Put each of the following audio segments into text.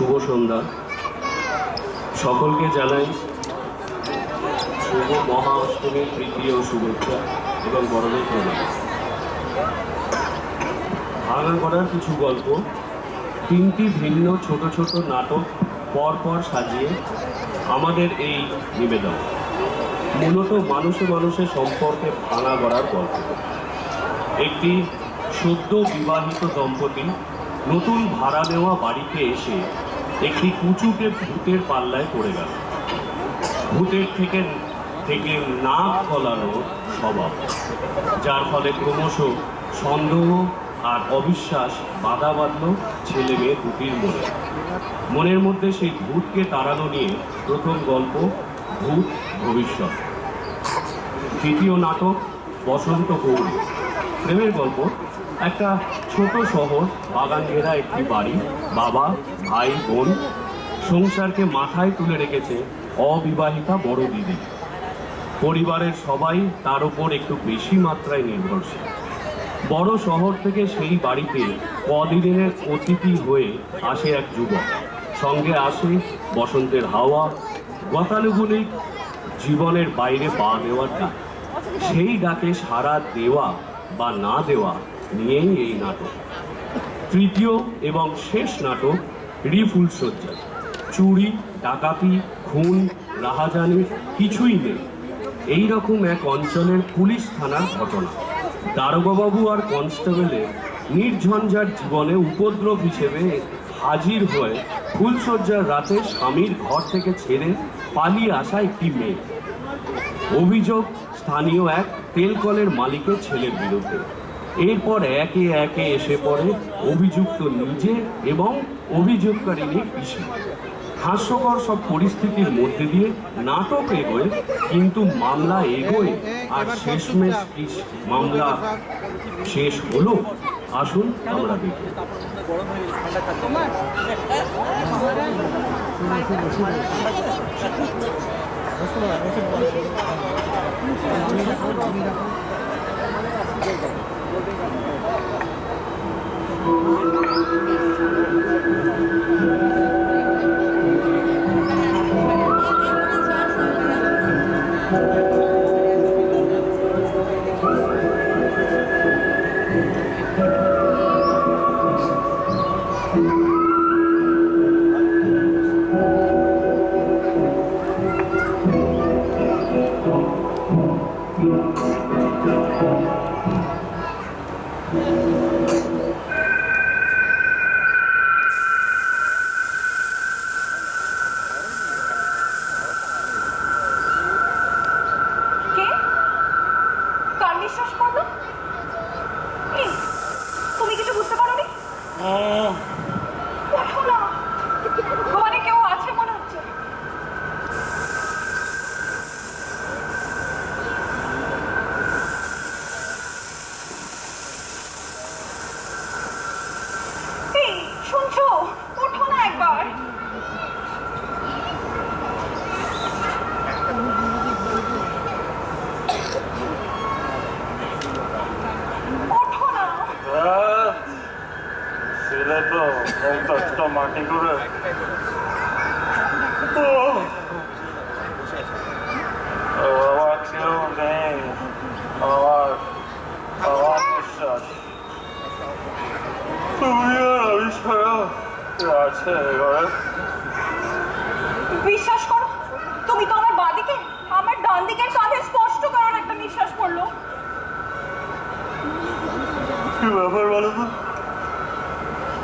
শুভ সন্ধ্যা। সকলকে জানাই শুভ মহা অষ্টমীর তৃতীয় শুভেচ্ছা এবং বড়দের প্রণাম। ভাঙা করার কিছু গল্প, তিনটি ভিন্ন ছোট ছোট নাটক পর পর সাজিয়ে আমাদের এই নিবেদন। মূলত মানুষে মানুষের সম্পর্কে ভাঙা করার গল্প। একটি সদ্য বিবাহিত দম্পতি নতুন ভাড়া নেওয়া বাড়িতে এসে একটি কুচুকে ভূতের পাল্লায় পড়ে গেল। ভূতের থেকে থেকে নাক গলানো স্বভাব, যার ফলে ক্রমশ সন্দেহ আর অবিশ্বাস বাধা বাঁধল ছেলে মেয়ে দুটির মনে। মনের মধ্যে সেই ভূতকে তাড়ানো নিয়ে প্রথম গল্প, ভূত ভবিষ্যৎ। দ্বিতীয় নাটক, বসন্ত গৌরী। প্রেমের গল্প, একটা ছোট শহর, বাগান ঘেরা একটি বাড়ি, বাবা ভাই, বোন, সংসারকে মাথায় তুলে রেখেছে অবিবাহিতা বড় দিদি। পরিবারের সবাই তার উপর একটু বেশি মাত্রায় নির্ভরশীল। বড় শহর থেকে সেই বাড়িতে কদিনের অতিথি হয়ে আসে এক যুবক। সঙ্গে আসে বসন্তের হাওয়া গতানুগতিক জীবনের বাইরে পা দেওয়ার ডাক। সেই ডাকে সারা দেওয়া বা না দেওয়া নিয়েই এই নাটক। তৃতীয় এবং শেষ নাটক রিফুলসজ্জা চুরি, ডাকাতি, খুন, রাহাজানি কিছুই নেই। এই রকম এক অঞ্চলের পুলিশ থানার ঘটনা। দারোগাবাবু আর কনস্টেবলের নির্ঝঞ্ঝাট জীবনে উপদ্রব হিসেবে হাজির হয়ে ফুলসজ্জার রাতে স্বামীর ঘর থেকে ছেড়ে পালিয়ে আসা একটি মেয়ে। অভিযোগ, স্থানীয় এক তেলকলের মালিকের ছেলের বিরুদ্ধে। এরপর একে একে এসে পড়ে অভিযুক্ত নিজে এবং অভিযোগকারিনী পিসি হাস্যকর সব পরিস্থিতির মধ্যে দিয়ে নাটক এগোয়, কিন্তু মামলা এগোয় আর শেষমেশ মামলা শেষ হলো। আসুন আমরা দেখি। কে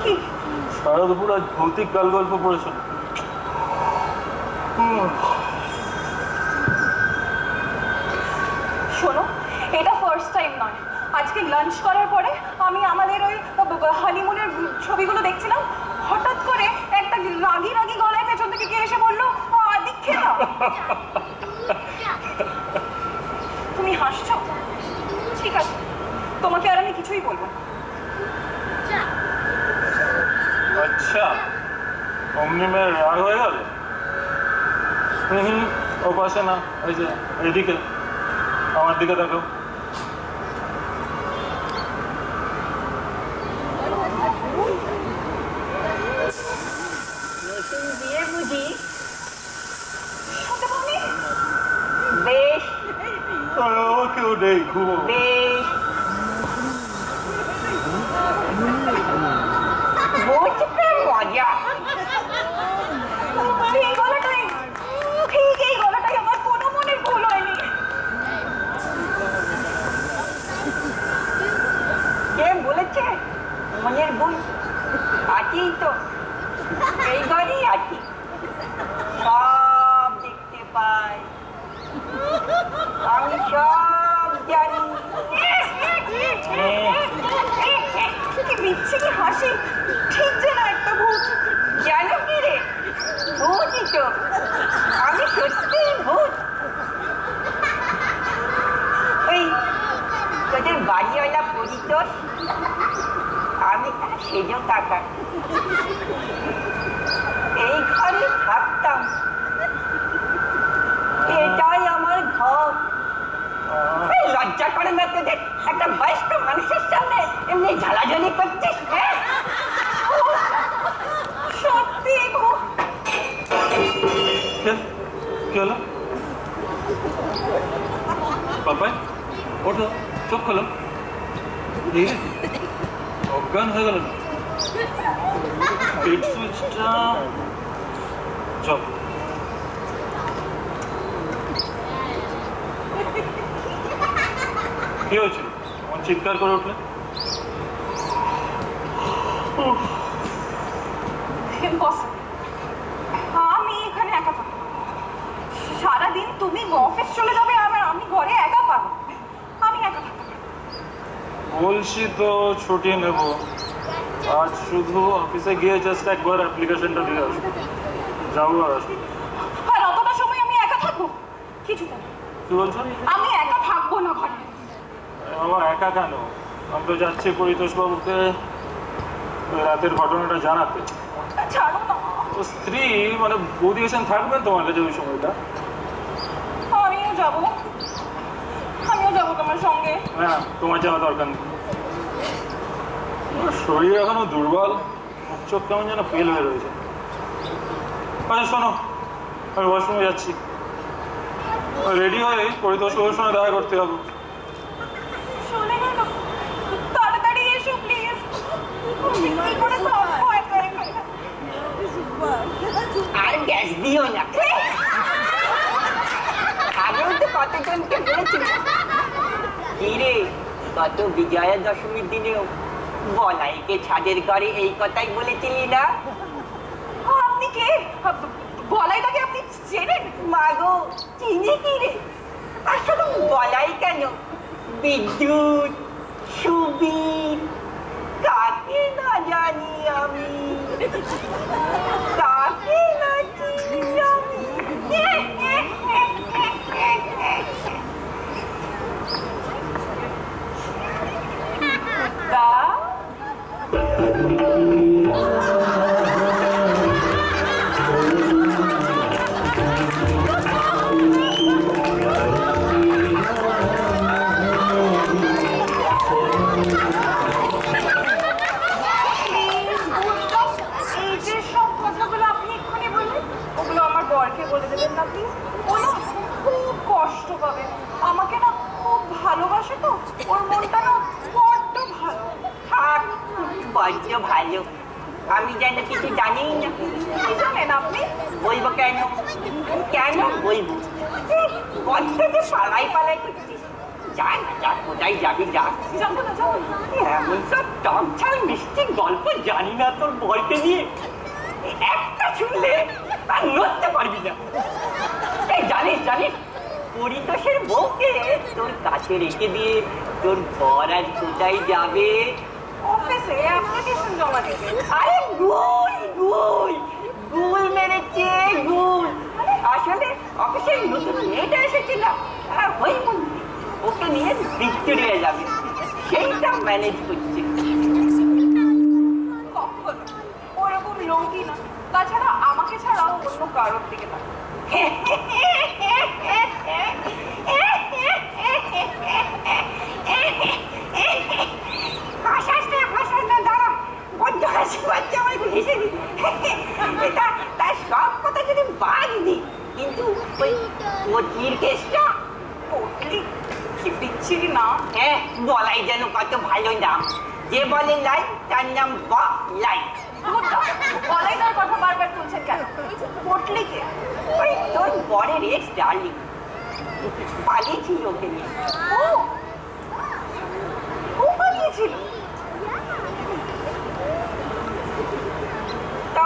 কি? সারা দুপুর আজ ভৌতিক গাল গল্প পড়েছো শোনো, এটা ফার্স্ট টাইম নয়। আজকে লাঞ্চ করার পরে আমি আমাদের ওই হানিমুনের ছবিগুলো দেখছিলাম, হঠাৎ করে একটা রাগি রাগি গলায় পেছন থেকে কে এসে বলল না তুমি হাসছো ঠিক আছে তোমাকে আর আমি কিছুই বলব না। আচ্ছা অমনি মেয়ের রাগ হয়ে গেল হুম হুম ও পাশে না এই যে এদিকে আমার দিকে দেখো বিয়ে বুঝি শুনতে পাওনি বেশ কেউ নেই ঘুমো বেশ বুঝতে মজা এই গলাটাই ঠিক এই গলাটাই আমার কোনো মনের ভুল হয়নি কে বলেছে মনের ভুল তো। এই ঘরেই আছি। সব দেখতে পাই। আমি সব জানি। কি বিচ্ছিরি হাসি? ঠিক যেন একটা ভূত। জানো কি রে? ভূতই তো। আমি সত্যি ভূত ওই তোদের বাড়িওয়ালা পরিতোষ আমি তার সেজ টাকা এই ঘরে থাকতাম। এটাই আমার ঘর। লজ্জা করে না তোদের? একটা বয়স্ক মানুষের সামনে এমনি ঝালাঝালি করছিস হ্যাঁ? কি হলো? পাপাই? ওঠো। চোখ খোলো। অজ্ঞান হয়ে গেল কি হয়েছে? চিৎকার করে উঠলে? আমি এখানে একা থাকব। সারাদিন তুমি অফিস চলে যাবে আর আমি ঘরে একা পাবো আমি একা থাকব বলছি তো ছুটি নেব। আজ শুধু অফিসে গিয়ে জাস্ট একবার অ্যাপ্লিকেশনটা দিয়ে আসব। যাব আর আসব। আর অতটা সময় আমি একা থাকব? কিছুতে না। কি বলছো? আমি একা থাকব না ঘরে। আমার একা কেন? আমি তো যাচ্ছি পরিতোষবাবুকে রাতের ঘটনাটা জানাতে। ছাড়ো না। ও স্ত্রী মানে বৌদি এসে থাকবেন তোমার কাছে ওই সময়টা আমিও যাব যাব সঙ্গে? হ্যাঁ তোমার যাওয়া দরকার নেই। শরীর এখনও দুর্বল চোখ কেমন যেন ফেল হয়ে রয়েছে। আচ্ছা শোনো আমি ওয়াশরুমে যাচ্ছি। রেডি হয়ে পরিতোষবাবুর সঙ্গে দেখা করতে হবে আর গ্যাস দিও না। আগেও তো কতজনকে বলেছিল কি রে গত বিজয়া দশমীর দিনেও বলাইকে ছাদের ঘরে এই কথাই বলেছিলি না? আপনি কে? বলাইটাকে আপনি চেনেন? মাগো, চিনি কি রে? আর শুধু বলাই কেন? বিদ্যুৎ, সুবীর, কাকে না জানি আমি কাকে না চিনি আমি তা এই যে সব কথাগুলো আপনি এক্ষুনি বললেন ওগুলো আমার বরকে বলে দেবেন না প্লিজ খুব কষ্ট পাবে। আমাকে না খুব ভালোবাসে তো। ওর মনটা বড্ড ভালো আমি যেন কিছু জানি না। কি জানেন আপনি? বলব কেন? কেন বলব? বড্ড যে পালাই পালাই করছিস যা না যা কোথায় যাবি যা যাব না যাব না। এমন সব টক মিষ্টি গল্প জানি না তোর বরকে নিয়ে। একটা শুনলে নড়তে পারবি না। এই জানিস জানিস পরিতোষের বউকে তোর কাছে রেখে দিয়ে তোর বর আজ কোথায় যাবে? অফিসে অ্যাপ্লিকেশন জমা দিতে আরে গুল গুল গুল মেরেছে গুল আসলে অফিসের নতুন মেয়েটা এসেছিল। হ্যাঁ ওই মন্দির ওকে নিয়ে ভিক্টোরিয়া যাবে। সেইটা ম্যানেজ করছে। কখনো। ওরকম লোকই না। তাছাড়া আমাকে ছাড়াও অন্য কারোর দিকে তাকায় হাসাস না হাসাস না দাঁড়া বড্ড হাসি পাচ্ছে আমার হেসে নি তা তা ওই পত্নীর কেসটা পটলি কি বিচ্ছিরি না? হ্যাঁ বলাই যেন কত ভালো নাম যে বলে লাই তার নাম ব লাই বলাই তার কথা বারবার তুলছেন কেন? পটলিকে। ওই তোর বরের এক্স ডার্লিং পালিয়েছিল ওকে নিয়ে। ও! ও পালিয়েছিল?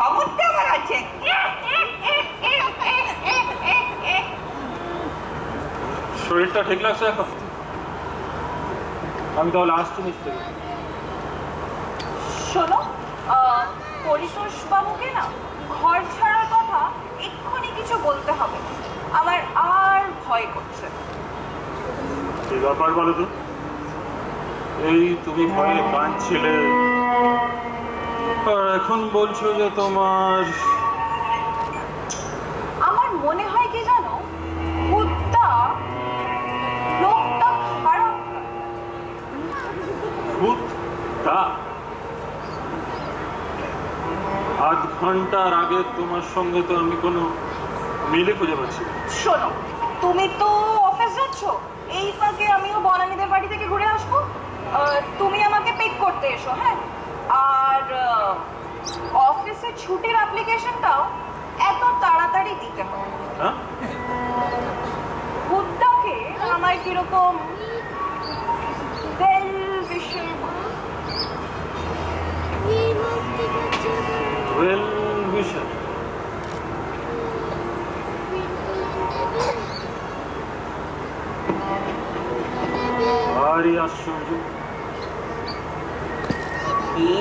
খবর দেওয়ার আছে শরীরটা ঠিক লাগছে এখন? আমি তাহলে আসছি নিশ্চয়ই শোনো পরিতোষ বাবুকে না ঘর ছাড়ার কথা এক্ষুনি কিছু বলতে হবে। আমার আর ভয় করছে কি ব্যাপার বলো তো? এই তুমি ভয়ে কাঁদছিলে আর এখন বলছো যে তোমার আমার মনে হয় কি জানো? হুদ্দা লোকটা খারাপ। না। ভূত তা আধ ঘণ্টার আগে তোমার সঙ্গে তো আমি কোনো মিলে খুঁজে পাচ্ছি না। শোনো তুমি তো অফিস যাচ্ছ। এই ফাঁকে আমিও বনানীদের বাড়ি থেকে ঘুরে আসব। আহ, তুমি আমাকে পিক করতে এসো হ্যাঁ? আর অফিসে ছুটির অ্যাপ্লিকেশনটাও এত তাড়াতাড়ি দিতে হ্যাঁ। হুদ্দাকে আমার কীরকম ওয়েল উইশার ওয়েল উইশার ভারী আশ্চর্য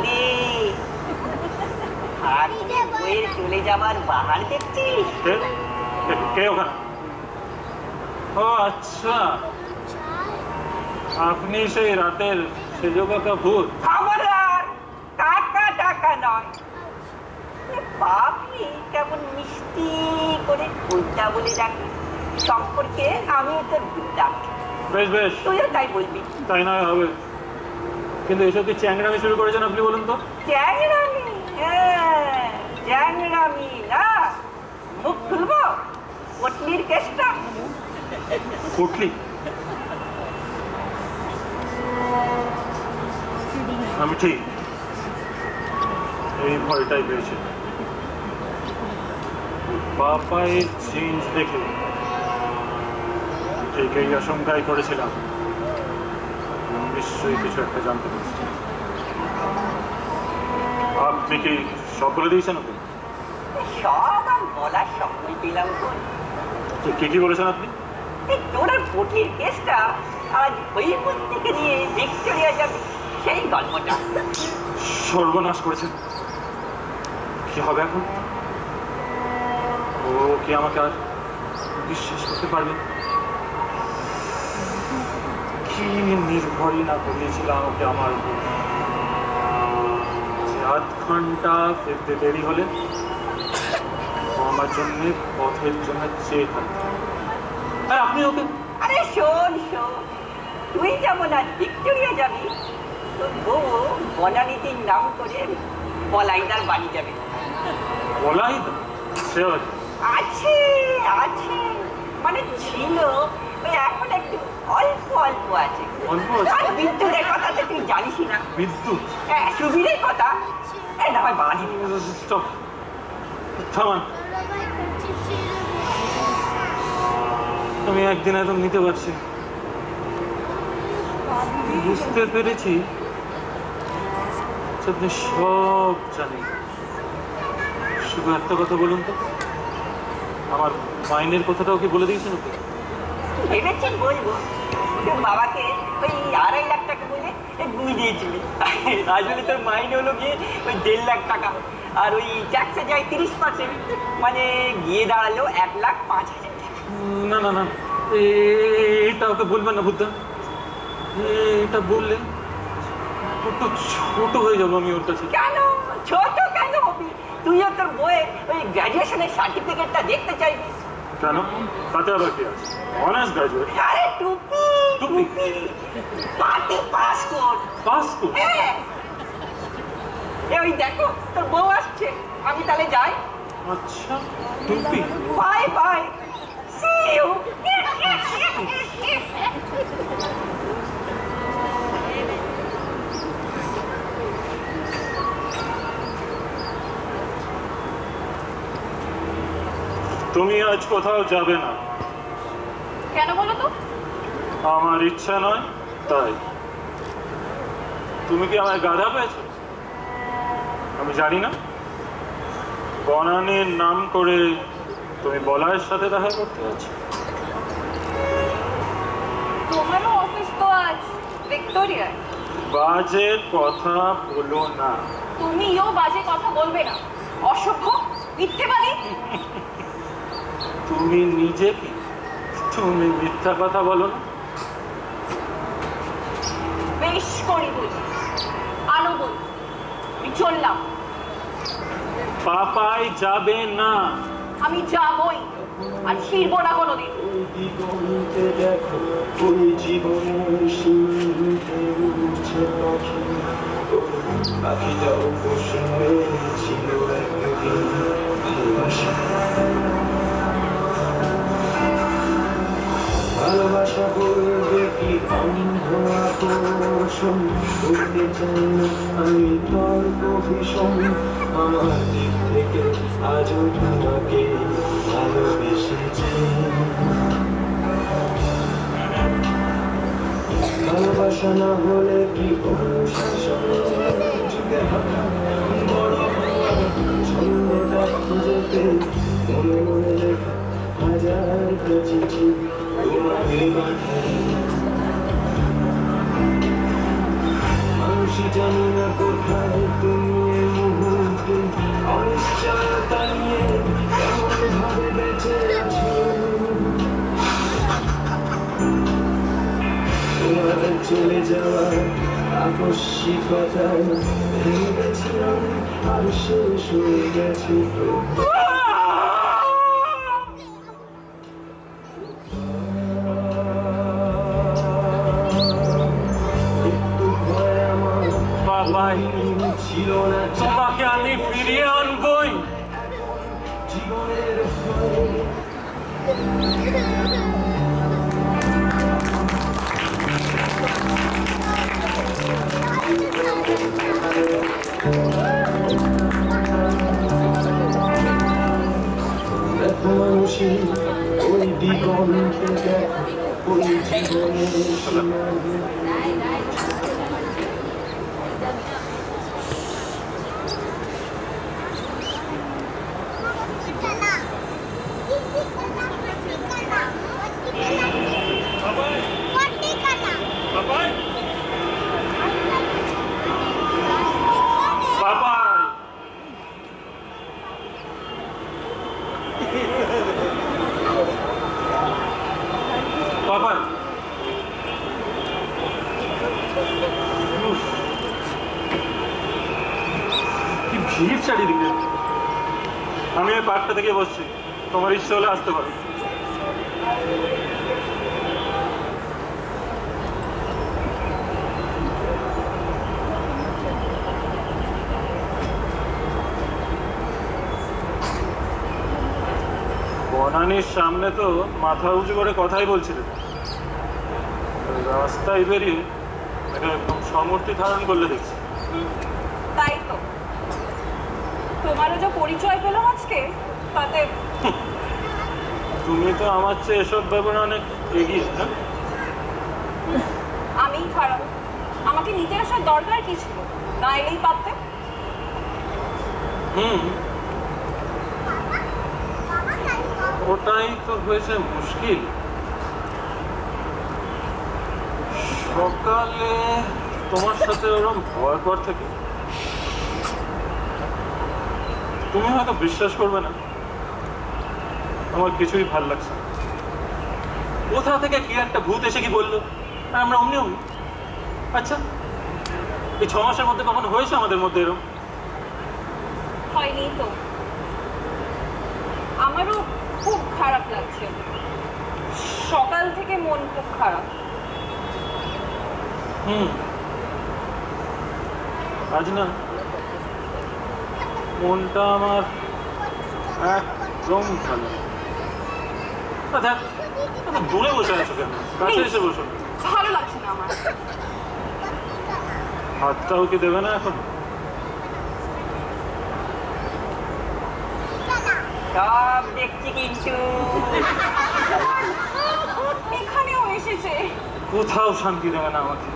রে। হাত নিয়ে বইয়ের চলে যাবার বাহার দেখছিস? কে ওখানে ও আচ্ছা। আপনি সেই রাতের সেজো কাকা ভূত খবরদার টাকা টাকা নয়। পাপি কেমন মিষ্টি করে ভুলটা বলে ডাকি। সম্পর্কে আমি তোর ভুলটা। বেশ বেশ। তুইও তাই বলবি। তাই নয় হবে। কিন্তু এসব কি চ্যাংড়ামি শুরু করেছেন আপনি বলুন তো? চ্যাংরামি হ্যাঁ চ্যাংরামি না মুখ খুলবো? পটলির কেসটা? উঠলি আমি ঠিক। এই ভয়টাই পেয়েছি। বাপায়ের চেঞ্জ দেখে। ঠিক এই আশঙ্কাই করেছিলাম। নিশ্চয়ই কিছু একটা জানতে পেরেছি। আপনি কি সব বলে দিয়েছেন ওকে সব আর বলার সময় পেলাম কই? কি বলেছেন আপনি কেসটা আজ হরিপুর থেকে নিয়ে ভিক্টোরিয়া যাবে সেই গল্পটা। সর্বনাশ করেছেন কি হবে এখন? ও কি আমাকে আর বিশ্বাস করতে পারবে কি নির্ভরই না করিয়েছিলাম ওকে আমার উপর। আধ ঘণ্টা ফিরতে দেরি হলে আমার জন্য পথের জন্য চেয়ে থাকতো। আর আপনি ওকে আরে শোন শোন। তুই যেমন আজ ভিক্টোরিয়া যাবি তোর বউ বনানীতির নাম করে বলাইদার বাড়ি যাবে। বলাই তো সে আছে আছে। মানে ছিল ওই এখন একটু অল্প অল্প আছে। অল্প আর বিদ্যুতের কথা তো তুই জানিসই না। বিদ্যুৎ? হ্যাঁ সুবিধের কথা? এই না হয় বাড়ি স্টপ থামান। আমি একদিন একদম নিতে পারছি। বুঝতে পেরেছি। আপনি সব জানেন। শুধু একটা কথা বলুন তো। আমার মাইনের কথাটাও কি বলে দিয়েছেন ওকে? ভেবেছি বলব? বাবাকে ওই আড়াই লাখ টাকা বলে গুই দিয়েছিলি। আসলে তোর মাইনে হলো গিয়ে ওই দেড় লাখ টাকা। আর ওই ট্যাক্সে যায় তিরিশ পার্সেন্ট মানে গিয়ে দাঁড়াল এক লাখ পাঁচ হাজার না না না। এটা ওকে বলবেন না বুদ্ধা এটা বললে একটু ছোট হয়ে যাব আমি ওর কাছে। কেন? ছোট কেন হবি? তুইও তোর বইয়ের ওই গ্র্যাজুয়েশনের সার্টিফিকেটটা দেখতে চাইবি? কেন? তাতে আবার কি আছে? অনার্স গ্রাজুয়েট আরে টুপি টুপি? টুপি। পাসপোর্ট পাসপোর্ট পাস এ ওই দেখো তোর বউ আসছে। আমি তাহলে যাই। আচ্ছা টুপি? Bye bye. সি ইউ তুমি আজ কোথাও যাবে না। কেন বলো তো? আমার ইচ্ছা নয় তাই। তুমি কি আমায় গাধা পেয়েছ? আমি জানি না। বনানীর নাম করে তুমি বলায়ের সাথে দেখা করতে যাচ্ছ। তোমারও অফিস তো আজ ভিক্টোরিয়ায়। বাজে কথা বলো না। তুমিও বাজে কথা বলবে না। অসভ্য মিথ্যেবাদী। তুমি নিজে কি তুমি মিথ্যা কথা বলো না। বেশ করি বলি। চললাম। পাপাই যাবে না। আমি যাবই। আর ফিরবো না কোনোদিন। দিগন্তে দেখো ওই জীবনের সীমিতে উঠছে পাখি। ওই পাখিটাও হয়েছিল আকর্ষণ বলতে চাই না আমি তর্ক ভীষণ আমার দিক থেকে আজও তোমাকে ভালোবেসেছি ভালোবাসা না হলে কি হাজারটা চিঠি তোমাকে মানুষই জানি না কোথায় তুমি এ মুহূর্তে। অনিশ্চয়তা নিয়ে কেমন ভাবে বেঁচে আছো? তোমার চলে যাওয়া আকস্মিকতায় ভেবেছিলাম আর শেষ হয়ে গেছে। ছিল না তোমাকে আমি ফিরিয়ে আনবই জীবনের ভয় দেখো মানুষই ওই দিগন্তে দেখো ওই জীবনের সীমানা বাবাই বাবাই উফ, কি ভিড় চারিদিকে আমি ওই পার্কটা থেকে বসছি তোমার ইচ্ছে হলে আসতে পারো। বনানির সামনে তো মাথা উঁচু করে কথাই বলছিলেন রাস্তায় বেরিয়ে এটা একদম সমর্থি ধারণ করলে দেখছি। তাই তো। তোমারও যে পরিচয় পেলাম আজকে তাতে তুমি তো আমার চেয়ে এসব ব্যাপারে অনেক এগিয়ে না? আমিই খারাপ। আমাকে নিতে আসার দরকার কি ছিল? না এলেই পারতে? হুম। ওটাই তো হয়েছে মুশকিল। সকালে তোমার সাথে ওরম হওয়ার পর থেকে তুমি হয়তো বিশ্বাস করবে না। আমার কিছুই ভালো লাগছে না। কোথা থেকে কি একটা ভূত এসে কি বলল? আর আমরা অমনি অমনি। আচ্ছা এই ছ মাসের মধ্যে কখনো হয়েছে আমাদের মধ্যে এরকম হয়নি তো। আমারও খুব খারাপ লাগছে। সকাল থেকে মন খুব খারাপ। হুম। আজ না মনটা আমার একদম ভালো দেখ দূরে বসে আছো কেন? কাছে এসে বসো। ভালো লাগছে না আমার। হাতটাও কি দেবে না এখন? সব দেখছি কিন্তু। এখানেও এসেছে। কোথাও শান্তি দেবে না আমাকে।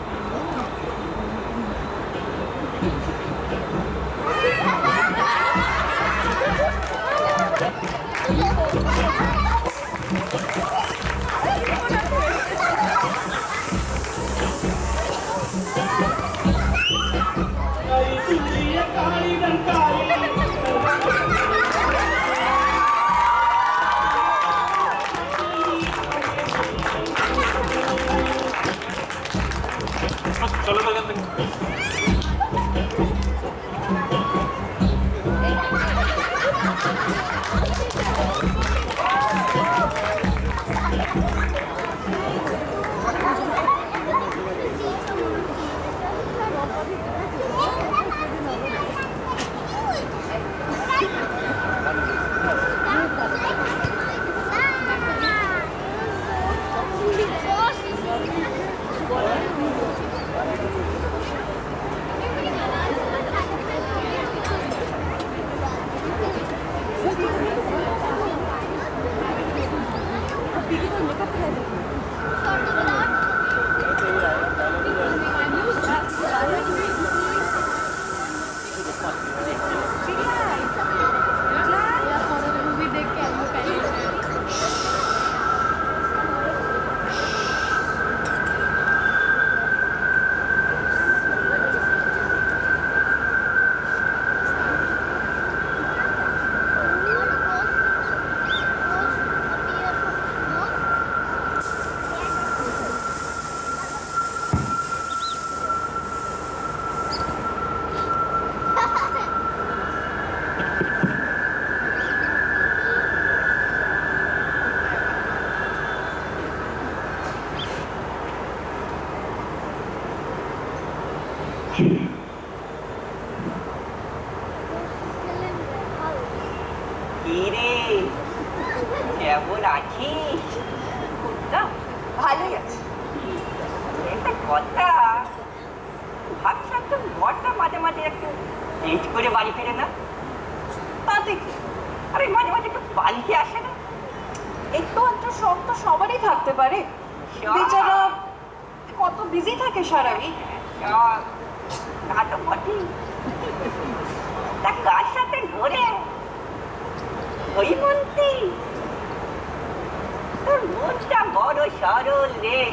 সরল এই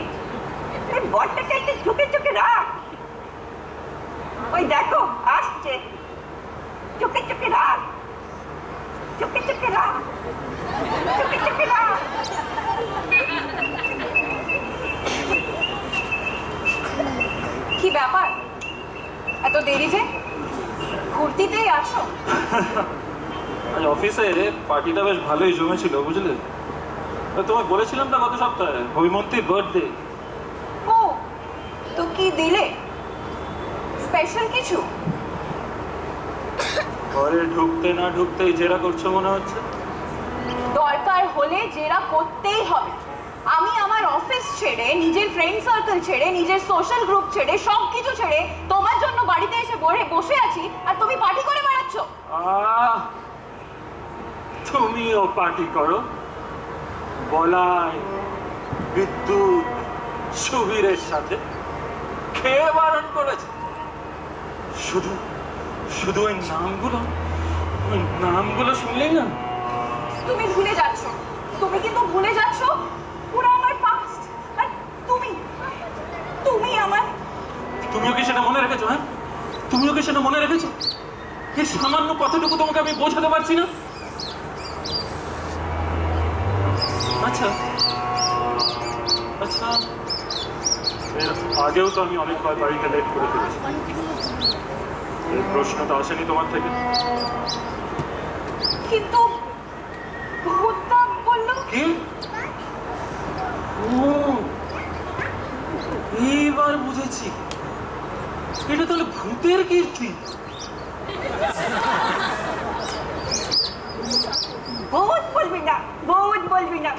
বরটাকে একটু চোখে চোখে রাখ। ওই দেখো আসছে। চোখে চোখে রাখ। কি ব্যাপার? এত দেরি যে? ঘুরতিতেই আছো? অফিসে পার্টিটা বেশ ভালোই জমেছিল বুঝলে? তোমায় বলেছিলাম না গত সপ্তাহে? হৈমন্তীর বার্থডে ও তো কি দিলে? স্পেশাল কিছু? ঘরে ঢুকতে না ঢুকতেই জেরা করছ মনে হচ্ছে? দরকার হলে যেটা করতেই হবে। আমি আমার অফিস ছেড়ে নিজের ফ্রেন্ড সার্কেল ছেড়ে নিজের সোশ্যাল গ্রুপ ছেড়ে সব কিছু ছেড়ে তোমার জন্য বাড়িতে এসে বসে বসে আছি আর তুমি পার্টি করে বেড়াচ্ছ। আহ তুমিও পার্টি করো। বলাই বিদ্যুৎ সুবীরের সাথে খেয়ে বারণ করেছে? শুধু শুধু ওই নামগুলো ওই নামগুলো শুনলেই না? তুমি ভুলে যাচ্ছ। তুমি কিন্তু ভুলে যাচ্ছ পুরো আমার পাস্ট আর তুমি তুমি আমার তুমিও কি সেটা মনে রেখেছো হ্যাঁ? তুমিও কি সেটা মনে রেখেছো? এই সামান্য কতটুকু তোমাকে আমি বোঝাতে পারছি না? আচ্ছা। আচ্ছা। আগেও তো আমি অনেকবার বাড়িতে লেট করে ফেলেছি এই প্রশ্নটা আসেনি তোমার থেকে? কিন্তু ভূতটা বলল কি? এইবার বুঝেছি। এটা তাহলে ভূতের কীর্তি বহুত বলবি না বহুত বলবি না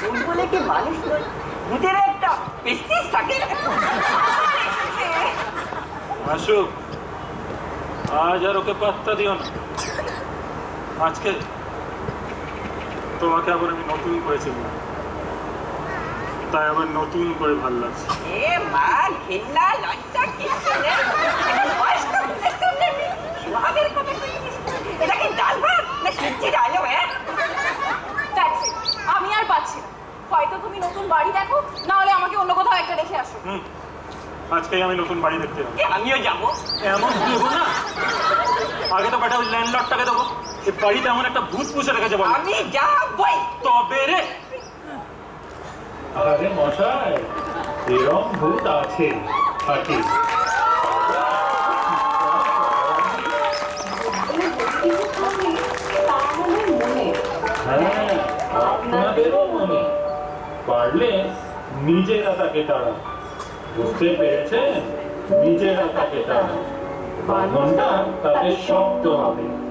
ভূত বলে কি মানুষ নয় ভূতের একটা পেস্টিস থাকে। আসুক আজ আর ওকে পাত্তা দিও না। আজকে তোমাকে আবার আমি নতুন করে তাই আবার নতুন করে ভালো লাগছে। এ মা ঘেন্না লজ্জা কিচ্ছু নেই এখন বয়স্ক ভূতের সামনে আমি সুহাগের কথা এটা কি ডাল ভাত? না সূর্যের আলো হ্যাঁ That's it. আমি আর পাচ্ছি না হয়তো তুমি নতুন বাড়ি দেখো না হলে আমাকে অন্য কোথাও একটা দেখে আসো। হুম। আজকেই আমি নতুন বাড়ি দেখতে যাব। আমিও যাব। এমন দেবো না? আগে তো বেটা ওই ল্যান্ডলর্ডটাকে দেবো। এই বাড়িতে এমন একটা ভূত পুষে রেখেছে বলো। আমি যাবই। তবে রে। আরে মশাই এরম ভূত আছে। থাকে। হ্যাঁ আপনাদেরও মনে। পারলে নিজেরা তাকে তারা বুঝতে পেরেছেন? নিজেরা তাকে তারা বাঁধনটা তাদের শক্ত হবে।